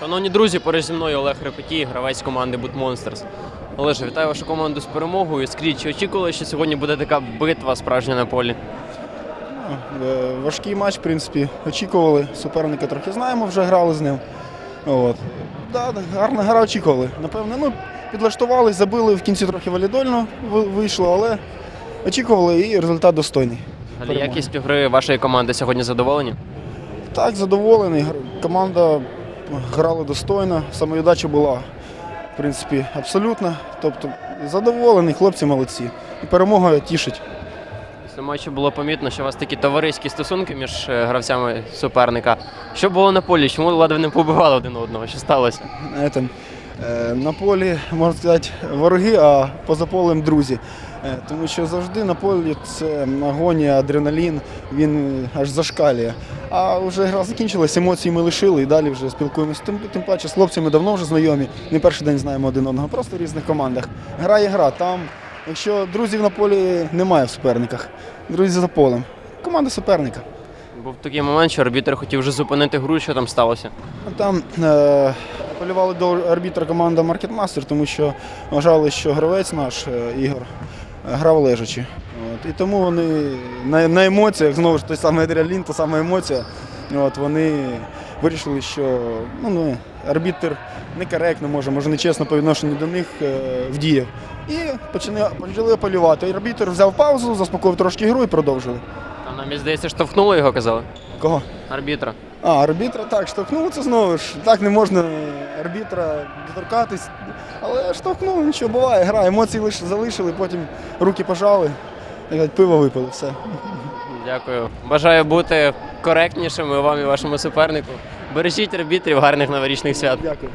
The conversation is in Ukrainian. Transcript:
Шановні друзі, поруч зі мною Олег Репетій, гравець команди Boot Monsters. Олеже, вітаю вашу команду з перемогою. Скажіть, чи очікували, що сьогодні буде така битва справжня на полі? Е, Важкий матч, в принципі, очікували. Суперника трохи знаємо, вже грали з ним. От. Да, гарна гра очікували. Напевно, ну, підлаштувались, забили в кінці трохи валідольно вийшло, але очікували і результат достойний. Але якістю гри вашої команди сьогодні задоволені? Так, задоволений. Команда грала достойно, самовіддача була, в принципі, абсолютна. Тобто задоволений, хлопці молодці. І перемога тішить. Після матчу було помітно, що у вас такі товариські стосунки між е, гравцями суперника. Що було на полі? Чому ледве не побивали один одного? Що сталося? Этом, е, на полі, можна сказати, вороги, а поза полем друзі. Е, Тому що завжди на полі це агонія, адреналін, він аж зашкалює. А вже гра закінчилась, емоції ми лишили і далі вже спілкуємося. Тим, тим паче з хлопцями давно вже знайомі, не перший день знаємо один одного, просто в різних командах. Гра є гра. Там, якщо друзів на полі немає в суперниках, друзі за полем. Команда суперника. Був такий момент, що арбітр хотів вже зупинити гру, що там сталося. Там е, апелювали до арбітра команда Маркетмастер, тому що вважали, що гравець наш е, Ігор грав лежачи. От, і тому вони на, на емоціях, знову ж той самий адреналін, та сама емоція. От, вони вирішили, що ну, ну, арбітр некоректно, може, може нечесно по відношенню до них е, вдіяв. І почали, почали апелювати. Арбітр взяв паузу, заспокоїв трошки гру і продовжили. Там нам здається, штовхнули його, казали. Кого? Арбітра. А, арбітра так, штовхнули це знову ж. Так не можна арбітра доторкатись. Але штовхнули, нічого буває, гра, емоції лиш залишили, потім руки пожали, пиво випили, все. Дякую. Бажаю бути коректнішими вам і вашому супернику. Бережіть арбітрів, гарних новорічних свят. Дякую.